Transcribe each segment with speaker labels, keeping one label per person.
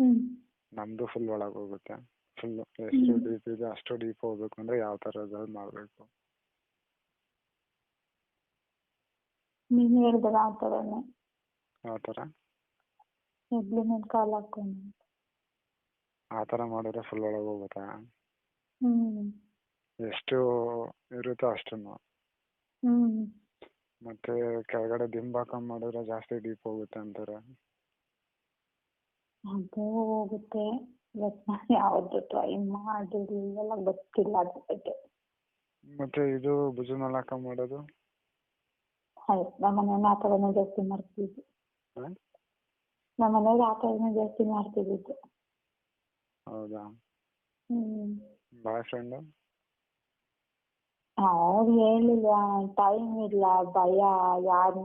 Speaker 1: ಹ್ಞೂ
Speaker 2: ನಮ್ಮದು ಫುಲ್ ಒಳಗೆ ಹೋಗುತ್ತೆ. ಫುಲ್ ಎಷ್ಟು ಡೀಪ್ ಇದೆ ಅಷ್ಟು ಡೀಪ್ ಹೋಗ್ಬೇಕು ಅಂದ್ರೆ ಯಾವ ತರದ ಮಾಡಬೇಕು.
Speaker 1: ನೀನು ಹೇಳ್ದಲ್ಲ ಆ ಥರನೇ
Speaker 2: ಯಾವ
Speaker 1: ತರ? ಎಬ್ಲಿಮೆಂಟ್ ಕಾಲ್ ಹಾಕೊಂಡು
Speaker 2: ಆ ತರ ಮಾಡಿದ್ರೆ ಫುಲ್ ಒಳಗೆ ಹೋಗುತ್ತಾ?
Speaker 1: ಹ್ಮ್.
Speaker 2: ಎಷ್ಟು ಇರುತ್ತೋ ಅಷ್ಟನ್ನು
Speaker 1: ಮತ್ತೆ
Speaker 2: ಮತ್ತು ಕೆಳಗಡೆ ದಿಂಬಾಕ ಹಾಕೊಂಡು ಮಾಡಿದ್ರೆ ಜಾಸ್ತಿ ಡೀಪ್ ಹೋಗುತ್ತೆ ಅಂತಾರೆ.
Speaker 1: ಅದು ಹೋಗುತ್ತೆ. ಬಟ್ ನಾನು ಯಾವುದು ಟ್ರೈ ಮಾಡಿರಲಿಲ್ಲ ಗೊತ್ತಿಲ್ಲ ಅದ್ರ ಬಗ್ಗೆ.
Speaker 2: ಮತ್ತೆ ಇದು ಭುಜ ಹಾಕ ಮಾಡೋದು?
Speaker 1: ಹೌದು ನಮ್ಮ ಮನೇಲಿ ಆ ಥರನೇ ಜಾಸ್ತಿ ಮಾಡ್ತಿದ್ವಿ.
Speaker 2: ಹ್ಮ್?
Speaker 1: ನಮ್ಮ ಮನೇಲಿ ಆ ಥರನೇ ಜಾಸ್ತಿ ಮಾಡ್ತಿದ್ದಿದ್ದು
Speaker 2: ಹೌದಾ?
Speaker 1: ಹ್ಮ್.
Speaker 2: ಬಾಯ್ ಫ್ರೆಂಡ್
Speaker 1: ಅವ್ರು ಹೇಳಿಲ್ಲ ಟೈಮ್ ಇಲ್ಲ ಭಯ ಯಾರು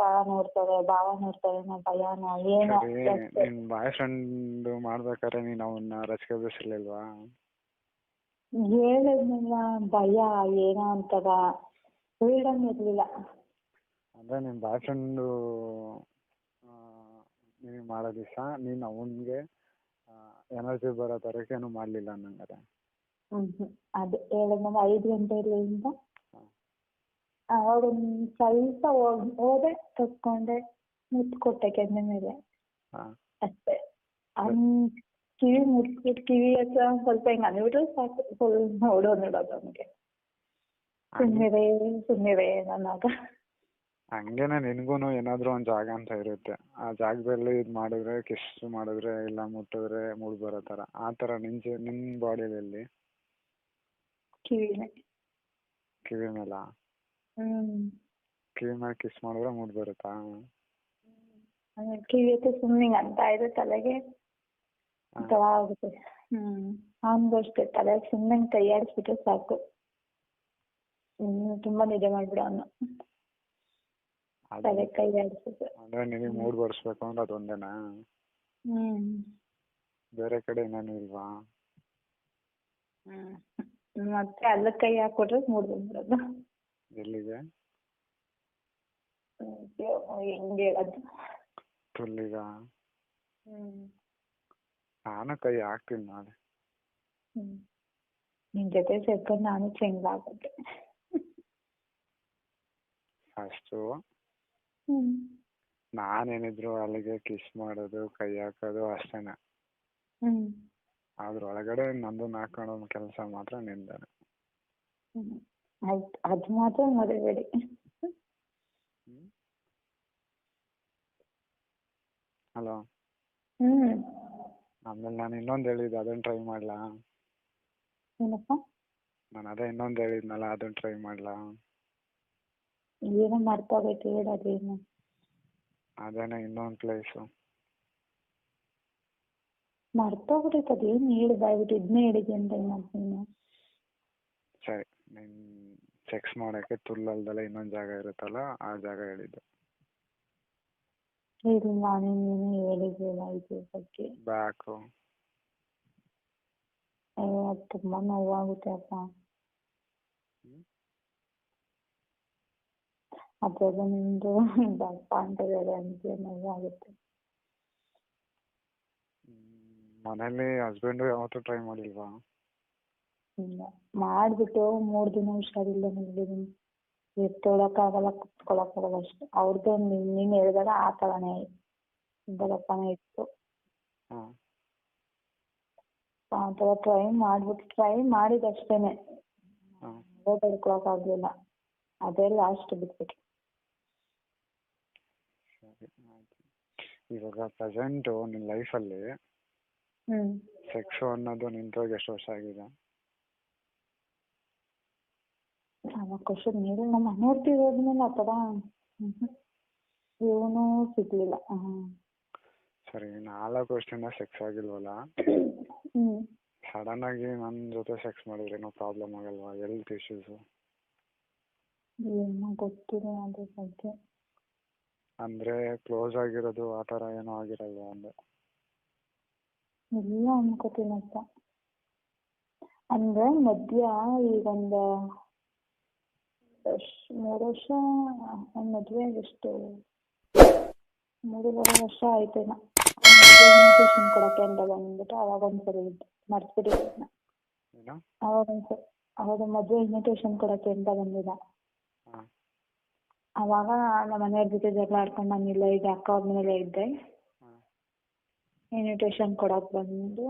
Speaker 1: ಅಕ್ಕ ನೋಡ್ತಾರೆ ಭಾವ ನೋಡ್ತಾರೆ ಅನ್ನೋ ಭಯನ ಏನೋ
Speaker 2: ಸರಿ
Speaker 1: ಜಾಸ್ತಿ.
Speaker 2: ನಿನ್ನ ಬಾಯ್ ಫ್ರೆಂಡು ಮಾಡ್ಬೇಕಾದ್ರೆ ನೀನ್ ಅವನ್ನ ರಚಿಸ್ಕೋಬೇಕಿರ್ಲಿಲ್ವಾ
Speaker 1: ಹೇಳಿದ್ನಲ್ಲ ಭಯ ಏನೋ ಒಂಥರ ಫ್ರೀಡಮ್ ಇರಲಿಲ್ಲ.
Speaker 2: ಅಂದ್ರೆ ನಿಮ್ಮ ಬಾಯ್ ಫ್ರೆಂಡ್ ನಿನಗೆ ಮಾಡೋ ದಿವಸ ನೀನು ಅವನಿಗೆ ಎನರ್ಜಿ ಬರೋ ಥರಕ್ಕೆ ಏನು ಮಾಡಲಿಲ್ಲ ಅನ್ನಂಗಾರೆ
Speaker 1: ಹ್ಞೂ ಹ್ಞೂ ಅದು ಹೇಳಿದ್ನಲ್ಲ ಐದು ಗಂಟೆಯಿಂದ ಒಂದ್ ಸ್ವಲ್ಪ ಹೋದೆ ತಕ್ಕೊಂಡೆ ಮುತ್ತು ಕೊಟ್ಟೆ ಕೆನ್ನೆ ಮೇಲೆ.
Speaker 2: ಹಾಂ.
Speaker 1: ಅಷ್ಟೇ. ಅವ್ನ್ ಕಿವಿ ಮುಟ್ಬಿಟ್ಟು ಕಿವಿ ಹತ್ರ ಸ್ವಲ್ಪ ಹಿಂಗೆ ಅಂದ್ಬಿಟ್ರೆ ಸಾಕು. ಫುಲ್ ನೋಡೋ ನೋಡೋದು ಅವನಿಗೆ ಸುಮ್ಮನೆ ಸುಮ್ಮನೆ ನನ್ನಾಗ
Speaker 2: ಹಂಗೇನೆ ನಿನ್ಗೂನು ಏನಾದ್ರೂ ಒಂದ್ ಜಾಗ ಅಂತ ಇರುತ್ತೆ. ಆ ಜಾಗದಲ್ಲಿ ಇದ್ ಮಾಡಿದ್ರೆ ಕಿಸ್ ಮಾಡಿದ್ರೆ ಇಲ್ಲ ಮುಟ್ಟಿದ್ರೆ ಮೂಡ್ ಬರೋ ತರ ಆ ತರ ನಿನ್ ನಿನ್ ನಿನ್ನ ಬಾಡಿಯಲ್ಲಿ ಕಿವಿ ಮೇಲ?
Speaker 1: ಹ್ಮ್.
Speaker 2: ಕಿವಿ ಮೇಲೆ ಕಿಸ್ ಮಾಡಿದ್ರೆ ಮೂಡ್ ಬರುತ್ತಾ?
Speaker 1: ಆಮೇಲೆ ಕಿವಿ ಹತ್ರ ಸುಮ್ಮನೆ ಅಂತ ಇದೆ ತಲೆಗೆ. ಒಂಥರ ಆಗುತ್ತೆ. ಹ್ಮ್. ಅವ್ನಿಗೂ ಅಷ್ಟೇ ತಲೆ ಸುಮ್ಮನೆ ಕೈ ಆಡಿಸ್ಬಿಟ್ರೆ ಸಾಕು. ಇನ್ನು ತುಂಬಾ ನಿದ್ದೆ ಮಾಡ್ಬಿಡ ಅವನು. ತಲೆ ಕೈ ಆಡಿಸಿದ್ರೆ
Speaker 2: ಅಂದರೆ ನಿನಗೆ ಮೂಡ್ ಬರ್ಸ್ಬೇಕು ಅಂದ್ರೆ ಅದೊಂದೇನಾ?
Speaker 1: ಹ್ಮ್.
Speaker 2: ಬೇರೆ ಕಡೆ ಏನೇನು ಇಲ್ವಾ?
Speaker 1: ಹ್ಮ್. ಮತ್ತೆ ಅಲ್ಲ ಕೈ ಹಾಕೊಟ್ರೆ ಮೂಡ್ ಬಂದ್ಬಿಡೋದು.
Speaker 2: ಎಲ್ಲಿಗೆ
Speaker 1: ಅಯ್ಯೋ, ಹೆಂಗ್ ಹೇಳೋದು
Speaker 2: ತುಲ್ಲಿಗ
Speaker 1: ಹ್ಮ್
Speaker 2: ನಾನು ಕೈ ಹಾಕ್ತೀನಿ ನಾಳೆ
Speaker 1: ಹ್ಮ್ ನಿನ್ ಜೊತೆ ಸೇರ್ಕೊಂಡು ನಾನು ಚೆಂದ ಆಗ್ಬಿಟ್ಟೆ
Speaker 2: ಅಷ್ಟು
Speaker 1: ಹ್ಮ್
Speaker 2: ನಾನೇನಿದ್ರು ಅಲ್ಲಿಗೆ ಕಿಸ್ ಮಾಡೋದು ಕೈ ಹಾಕೋದು ಅಷ್ಟೇನೆ
Speaker 1: ಹ್ಮ್
Speaker 2: ಅದ್ರೊಳಗಡೆ ನಂದು ಹಾಕೊಳ್ಳೋ ಕೆಲಸ ಮಾತ್ರ ನಿಂದೇನೆ
Speaker 1: ಹ್ಮ್ ಆಯ್ತು ಅದು ಮಾತ್ರ ಮರಿಬೇಡಿ
Speaker 2: ಹಲೋ.
Speaker 1: ಹ್ಮ್.
Speaker 2: ಆಮೇಲೆ ನಾನು ಇನ್ನೊಂದು ಹೇಳಿದ್ದೆ ಅದನ್ನ ಟ್ರೈ ಮಾಡ್ಲಾ?
Speaker 1: ಏನಪ್ಪ?
Speaker 2: ನಾನು ಅದೇ ಇನ್ನೊಂದು ಹೇಳಿದ್ನಲ್ಲ ಅದನ್ನ ಟ್ರೈ ಮಾಡ್ಲಾ?
Speaker 1: ಏನೋ ಮರ್ತೋಗೈತೆ ಹೇಳೋದೇನು
Speaker 2: ಅದೇನೆ? ಇನ್ನೊಂದು ಪ್ಲೇಸು
Speaker 1: ಮರ್ತೋಗ್ಬಿಟ್ಟೈತೆ ಅದೇನು ಹೇಳಿ ಬಾಯ್ಬಿಟ್ಟು ಇದನ್ನೇ ಹೇಳಿದೆ ಅಂತ ಮಾಡ್ತೀನಿ
Speaker 2: ಸರಿ ನೀನು ಸೆಕ್ಸ್ ಮಾಡಕ್ಕೆ ತುಲ್ಲಲ್ದಲ್ಲ ಇನ್ನೊಂದು ಜಾಗ ಇರುತ್ತಲ್ಲ ಆ ಜಾಗ ಹೇಳಿದ್ದು.
Speaker 1: ಇಲ್ಲ ನೀನು ಇದ್ರ ಬಗ್ಗೆ.
Speaker 2: ಬ್ಯಾಕು.
Speaker 1: ಅಯ್ಯೋ ಅದು ತುಂಬಾ ನೋವಾಗುತ್ತೆ ಅಪ್ಪ.
Speaker 2: ಹ್ಮ್?
Speaker 1: ಅದ್ರಲ್ಲೂ ನಿಮ್ದು ದಪ್ಪ ಅಂತ ಹೇಳಿ ಅಂತೀಯ ನೋವಾಗುತ್ತೆ.
Speaker 2: ಮನೇಲಿ ಹಸ್ಬೆಂಡು ಯಾವತ್ತೂ ಟ್ರೈ ಮಾಡಿಲ್ವಾ?
Speaker 1: ಇಲ್ಲ. ಮಾಡ್ಬಿಟ್ಟು ಮೂರು ದಿನ ಹುಷಾರಿಲ್ಲ ಮಲಗಿದ್ದೀನಿ ಎತ್ತೊಳಕ್ಕಾಗಲ್ಲ ಕುತ್ಕೊಳಕ್ಕಾಗಲ್ಲ ಅಷ್ಟೇ. ಅವ್ರದ್ದು ನೀನು ಹೇಳಿದಾಗ ಆ ಥರನೇ ಬರಪ್ಪನೇ ಇತ್ತು. ಆ ಥರ ಟ್ರೈ ಮಾಡ್ಬಿಟ್ಟು ಟ್ರೈ ಮಾಡಿದಷ್ಟೇನೆ. ಅಷ್ಟೇನೆ
Speaker 2: ಹಾಂ
Speaker 1: ಓಡಾಡ್ಕೊಳಕ್ಕಾಗಲಿಲ್ಲ ಅದೇ ಲಾಸ್ಟ್ ಬಿಟ್ಬಿಟ್ಟು
Speaker 2: ಇವಾಗ ಪ್ರೆಸೆಂಟು ನಿನ್ನ ಲೈಫಲ್ಲಿ ಸೆಕ್ಸು ಅನ್ನೋದು ನಿಂತೋಗಿ ಎಷ್ಟು ವರ್ಷ ಆಗಿದೆ?
Speaker 1: ವರ್ಷದ ಮೇಲೆ ನಮ್ಮ ಮನೆಯವ್ರು ಹೋದ್ಮೇಲೆ ಆ ಥರ ಇವನು ಸಿಗ್ಲಿಲ್ಲ.
Speaker 2: ಸರಿ ನಾಲ್ಕು ವರ್ಷದಿಂದ ಸೆಕ್ಸ್ ಆಗಿಲ್ವಲ್ಲ?
Speaker 1: ಸಡನ್
Speaker 2: ಆಗಿ ನನ್ನ ಜೊತೆ ಸೆಕ್ಸ್ ಮಾಡಿದ್ರೆ ಏನೋ ಪ್ರಾಬ್ಲಮ್ ಆಗಲ್ವಾ? ಹೆಲ್ತ್ ಇಶ್ಯೂಸ್
Speaker 1: ಏನೋ ಗೊತ್ತಿಲ್ಲ ಅದ್ರ ಬಗ್ಗೆ.
Speaker 2: ಅಂದ್ರೆ ಕ್ಲೋಸ್ ಆಗಿರೋದು ಆ ಥರ ಏನೋ ಆಗಿರಲ್ವಾ ಅಂದ್ರೆ
Speaker 1: ಇಲ್ಲ ಅಂತ ಅಂದ್ರೆ ಮಧ್ಯ ಈಗೊಂದು ವರ್ಷ ಮೂರು ವರ್ಷ ನನ್ನ ಮದುವೆ ಎಷ್ಟು? ಮೂರುವರೆ ವರ್ಷ ಆಯ್ತೇನೋ ಇನ್ವಿಟೇಷನ್ ಕೊಡಕ್ಕೆ ಅಂತ ಬಂದ್ಬಿಟ್ಟು ಅವಾಗ ಒಂದ್ಸರಿ ಮರ್ತ್ಬಿಟ್ಟಿದ್ದೆ ಅವಾಗ ಒಂದ್ಸರಿ ಅವಾಗ ಮದುವೆ ಇನ್ವಿಟೇಷನ್ ಕೊಡಕ್ಕೆ ಅಂತ ಬಂದಿದ್ದ. ಅವಾಗ ನಮ್ಮ ಮನೆಯವ್ರ ಜೊತೆ ಜಗಳ ಆಡ್ಕೊಂಡು ನಾನು ಈಗ ಅಕ್ಕ ಅವ್ರ ಮೇಲೆ ಇದ್ದೆ. ಇನ್ವಿಟೇಷನ್ ಕೊಡಕ್ಕೆ ಬಂದು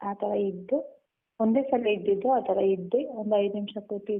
Speaker 1: ಆ ಥರ ಇದ್ದು ಒಂದೇ ಸಲ ಇದ್ದಿದ್ದು ಆ ಥರ ಇದ್ದು ಒಂದು ಐದು ನಿಮಿಷ ಕೂತಿದ್ದು.